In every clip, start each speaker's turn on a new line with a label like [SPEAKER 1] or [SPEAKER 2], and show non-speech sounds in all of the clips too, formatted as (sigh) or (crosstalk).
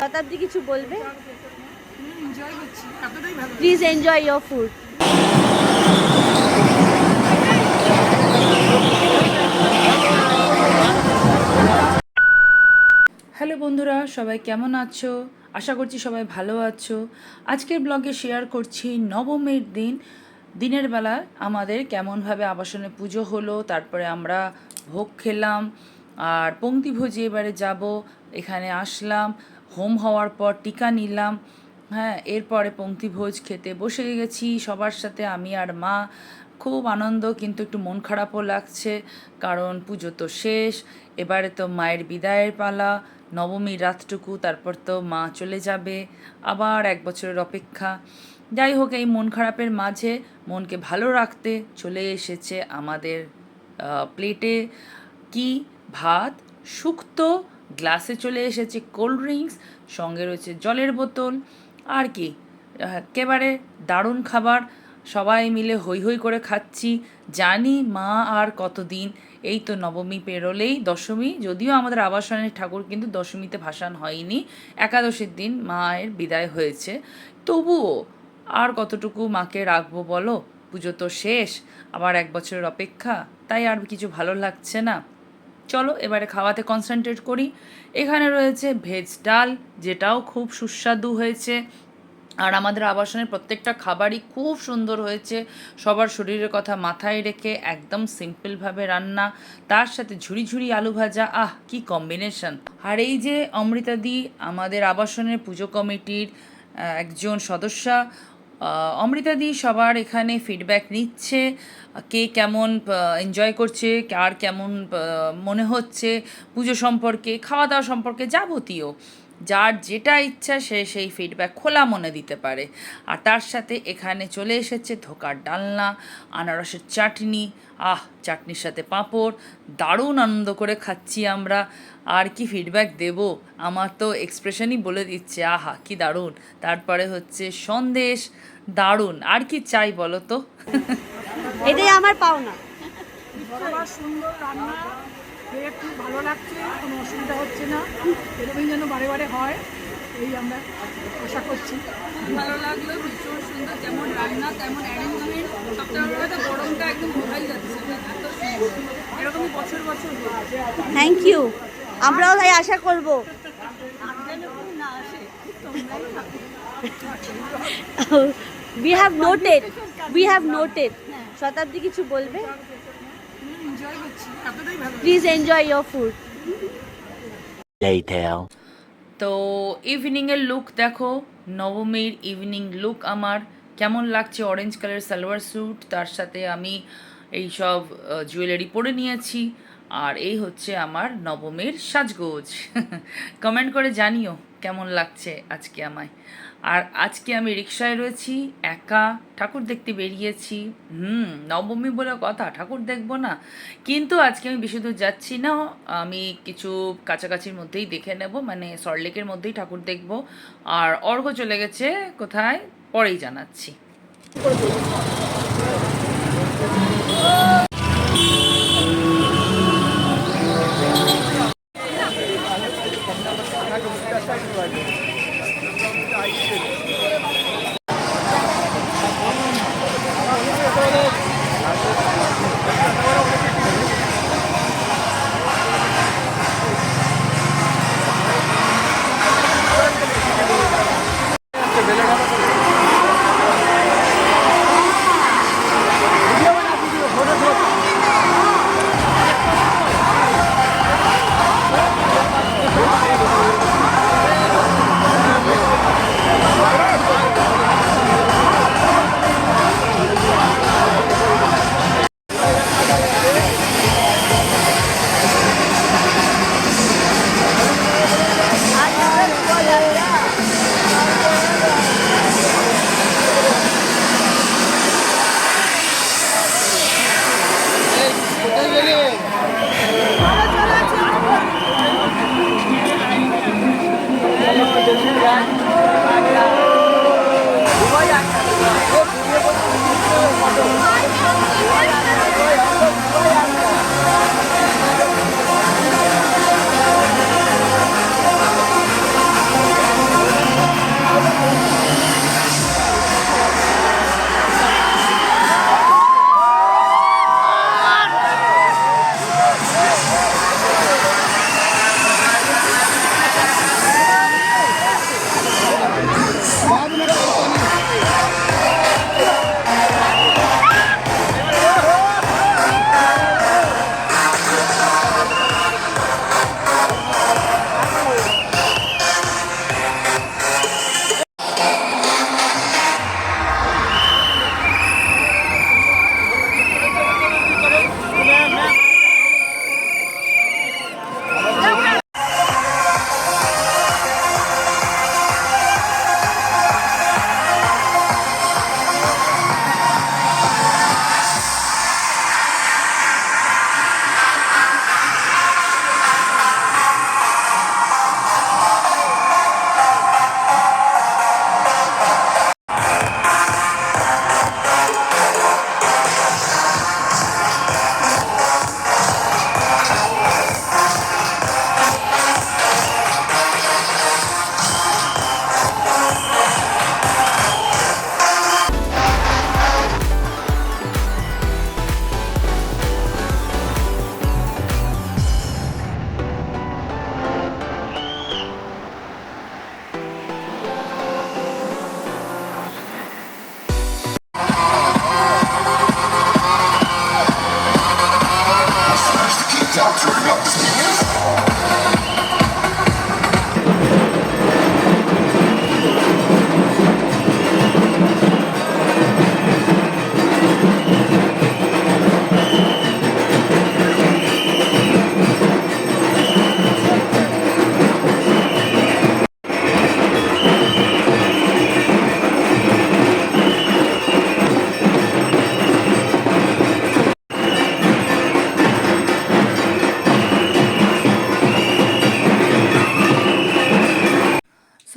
[SPEAKER 1] শতাব্দী কিছু বলবে? Please enjoy your food
[SPEAKER 2] hello বন্ধুরা সবাই কেমন আছো? আশা করছি সবাই ভালো আছো। আজকের ব্লগে শেয়ার করছি নবমীর দিন। দিনের বেলা আমাদের কেমনভাবে আবাসনে পুজো হলো, তারপরে আমরা ভোগ খেলাম, আর পঙ্ক্তিভোজে এবারে যাব, এখানে আসলাম, হোম হওয়ার পর টিকা নিলাম হ্যাঁ এরপরে পঙ্ক্তিভোজ খেতে বসে গেছি, সবার সাথে আমি আর মা খুব আনন্দ, কিন্তু একটু মন খারাপও লাগছে, কারণ পুজো তো শেষ, এবারে তো মায়ের বিদায়ের পালা, নবমীর রাতটুকু, তারপর তো মা চলে যাবে, আবার এক বছরের অপেক্ষা। যাই হোক, এই মন খারাপের মাঝে মনকে ভালো রাখতে চলে এসেছে আমাদের প্লেটে কি ভাত শুক্তো গ্লাসে চলে এসেছে কোল্ড ড্রিঙ্কস, সঙ্গে রয়েছে জলের বোতল, আর কি একেবারে দারুণ খাবার। সবাই মিলে হই হই করে খাচ্ছি। জানি মা আর কতদিন। এই তো নবমী পেরোলেই দশমী। যদিও আমাদের আবাসনের ঠাকুর কিন্তু দশমীতে ভাসান হয়নি। একাদশীর দিন মায়ের বিদায় হয়েছে। তবুও আর কতটুকু মাকে রাখব বলো? পুজো তো শেষ। আবার এক বছরের অপেক্ষা। তাই আর কিছু ভালো লাগছে না। চলো এবারে খাওয়াতে কনসেন্ট্রেট করি। এখানে রয়েছে ভেজ ডাল, যেটাও খুব সুস্বাদু হয়েছে। আর আমাদের আবাসনের প্রত্যেকটা খাবারই খুব সুন্দর হয়েছে। সবার শরীরের কথা মাথায় রেখে একদম সিম্পলভাবে রান্না, তার সাথে ঝুড়ি ঝুড়ি আলু ভাজা, আহ, কি কম্বিনেশন। আর এই যে অমৃতাদি আমাদের আবাসনের পুজো কমিটির একজন সদস্যা অমৃতাদি সবার এখানে ফিডব্যাক নিচ্ছে, কে কেমন এনজয় করছে আর কেমন মনে হচ্ছে, পুজো সম্পর্কে, খাওয়া দাওয়া সম্পর্কে যাবতীয়। যার যেটা ইচ্ছা সে সেই ফিডব্যাক খোলা মনে দিতে পারে। আর তার সাথে এখানে চলে এসেছে ধোকার ডালনা আনারসের চাটনি আহ চাটনির সাথে পাঁপড় দারুণ আনন্দ করে খাচ্ছি আমরা। আর কি ফিডব্যাক দেব? আমার তো এক্সপ্রেশনই বলে দিচ্ছে আহা কি দারুণ। তারপরে হচ্ছে সন্দেশ দারুণ। আর কি চাই বলো তো?
[SPEAKER 1] এটাই আমার পাওনা।
[SPEAKER 3] সুন্দর রান্না। খেয়ে খুব ভালো লাগছে কোনো অসুবিধা হচ্ছে না। এরকমই যেন বারে বারে হয় এই আমরা আশা করছি।
[SPEAKER 4] ভালো লাগল ভীষণ সুন্দর যেমন রান্না তেমন অ্যারেঞ্জমেন্ট। সবথেকে বড় কথা গরমটা একদম বোঝাই যাচ্ছে এত সুন্দর। বছর বছর
[SPEAKER 1] থ্যাংক ইউ আমরাও তাই আশা করব। We have noted we have noted Shatabdi কিছু বলবে
[SPEAKER 3] এনজয় করছি এতটাই ভালো
[SPEAKER 1] প্লিজ এনজয় ইয়োর ফুড.
[SPEAKER 2] তো ইভিনিংয়ের লুক দেখো নবমীর ইভিনিং লুক আমার। কেমন লাগছে অরেঞ্জ কালার সালোয়ার স্যুট তার সাথে আমি এই সব জুয়েলারি পরে নিয়েছি। আর এই হচ্ছে আমার নবমীর সাজগোজ। (laughs) কমেন্ট করে জানিও কেমন লাগছে আজকে আমায়। আর আজকে আমি রিক্সায় রয়েছি, একা, ঠাকুর দেখতে বেরিয়েছি। হুম, নবমী বলে কথা, ঠাকুর দেখব না। কিন্তু আজকে আমি বেশি দূর যাচ্ছি না, আমি কিছু কাছাকাছির মধ্যেই দেখে নেব মানে সল্টলেকের মধ্যেই ঠাকুর দেখব। আর অর্ঘ চলে গেছে, কোথায়? পরেই জানাচ্ছি।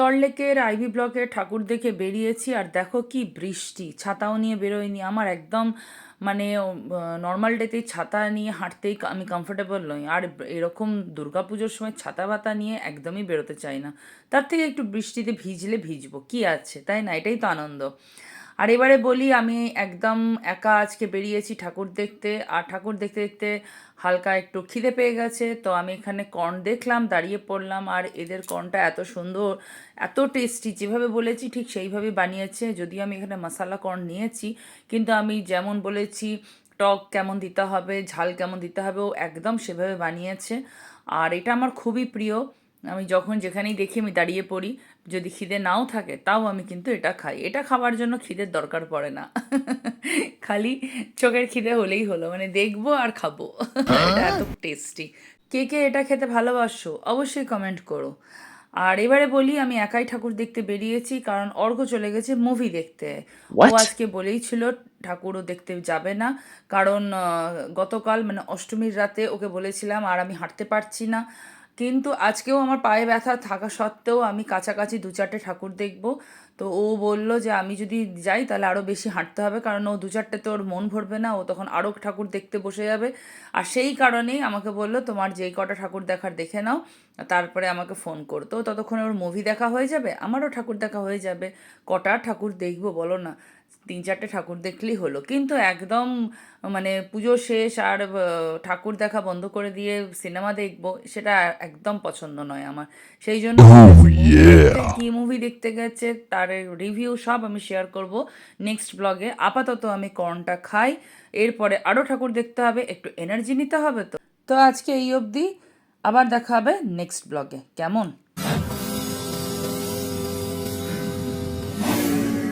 [SPEAKER 2] তারিখের আইভি ব্লকের ঠাকুর দেখে বেরিয়েছি, আর দেখো কি বৃষ্টি। ছাতাও নিয়ে বেরোয়নি। আমার একদম মানে নর্মাল ডেতেই ছাতা নিয়ে হাঁটতেই আমি কমফোর্টেবল নই। আর এরকম দুর্গাপুজোর সময় ছাতা ভাতা নিয়ে একদমই বেরোতে চাই না। তার থেকে একটু বৃষ্টিতে ভিজলে ভিজবো। কি আছে, তাই না? এটাই তো আনন্দ। আর এবারে বলি, আমি একদম একা আজকে বেরিয়েছি ঠাকুর দেখতে, আর ঠাকুর দেখতে দেখতে হালকা একটু খিদে পেয়ে গেছে, তো আমি এখানে কর্ন দেখলাম, দাঁড়িয়ে পড়লাম, আর এদের কর্নটা এত সুন্দর, এত টেস্টি যেভাবে বলেছি ঠিক সেইভাবে বানিয়েছে, যদিও আমি এখানে মশালা কর্ন নিয়েছি, কিন্তু আমি যেমন বলেছি, টক কেমন দিতে হবে, ঝাল কেমন দিতে হবে, ও একদম সেভাবে বানিয়েছে, আর এটা আমার খুবই প্রিয় আমি যখন যেখানেই দেখি আমি দাঁড়িয়ে পড়ি যদি খিদে নাও থাকে তাও আমি কিন্তু এটা খাই। এটা খাবার জন্য খিদের দরকার পড়ে না। (laughs) খালি চোখের খিদে হলেই হলো। মানে দেখব আর খাব। (laughs) এটা এত টেস্টি কে কে এটা খেতে ভালোবাসো অবশ্যই কমেন্ট করো। আর এবারে বলি আমি একাই ঠাকুর দেখতে বেরিয়েছি কারণ অর্ঘ চলে গেছে মুভি দেখতে। ও আজকে বলেই ছিল ঠাকুরও দেখতে যাবে না। কারণ গতকাল মানে অষ্টমীর রাতে ওকে বলেছিলাম আর আমি হাঁটতে পারছি না। কিন্তু আজকেও আমার পায়ে ব্যথা থাকা সত্ত্বেও আমি কাছাকাছি দু চারটে ঠাকুর দেখব। তো ও বলল যে, আমি যদি যাই তাহলে আরও বেশি হাঁটতে হবে, কারণ ও দু চারটে তো ওর মন ভরবে না, ও তখন আরও ঠাকুর দেখতে বসে যাবে। আর সেই কারণেই আমাকে বলল, তোমার যেই কটা ঠাকুর দেখার দেখে নাও। তারপরে আমাকে ফোন করতো ততক্ষণে ওর মুভি দেখা হয়ে যাবে, আমারও ঠাকুর দেখা হয়ে যাবে। কটা ঠাকুর দেখব বলো না। তিন চারটে ঠাকুর দেখলেই হলো। কিন্তু একদম মানে পুজো শেষ আর ঠাকুর দেখা বন্ধ করে দিয়ে সিনেমা দেখব সেটা একদম পছন্দ নয় আমার। সেই জন্য কি মুভি দেখতে গেছে তার রিভিউ সব আমি শেয়ার করব নেক্সট ব্লগে আপাতত আমি কর্নটা খাই এরপরে আরও ঠাকুর দেখতে হবে একটু এনার্জি নিতে হবে তো। তো আজকে এই অবধি আবার দেখা হবে নেক্সট ব্লগে কেমন?